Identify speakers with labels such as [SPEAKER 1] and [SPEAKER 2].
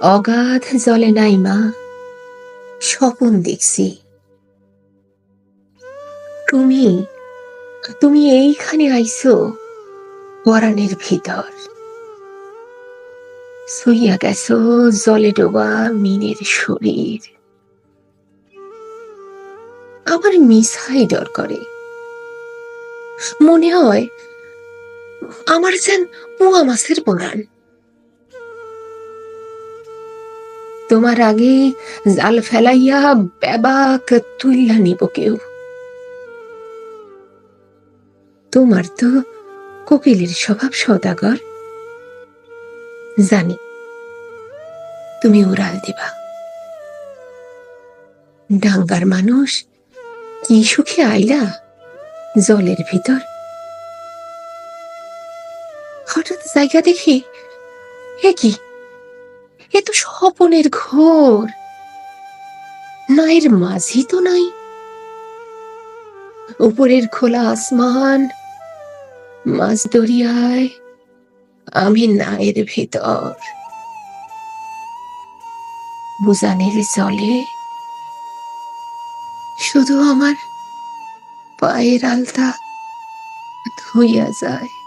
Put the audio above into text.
[SPEAKER 1] অগাধ জলে নাই মা স্বপন দেখছি। তুমি তুমি এইখানে আইছো পরাণের ভিতর। সইয়া গেছো জলে ডোবা মিনের শরীর। আমার মিশাই ডর করে। মনে হয় আমার যেন পুয়া মাছের পরাণ তোমার আগে জাল ফেলাইয়া বেবাক তুইলা নিব কেউ। তোমার তো কোকিলের স্বভাব সদাগর। জানি, তুমি উড়াল দিবা। ডাঙ্গার মানুষ কি সুখে আইলা জলের ভিতর? হঠাৎ জায়গা দেখি, এ কি? এ তো স্বপনের ঘোর। না এর মাঝি তো নাই। উপরের খোলা আসমান, মাঝ দরিয়ায়, আমি নায়ের ভিতর। বুজানের জলে শুধু আমার পায়ের আলতা ধুইয়া যায়।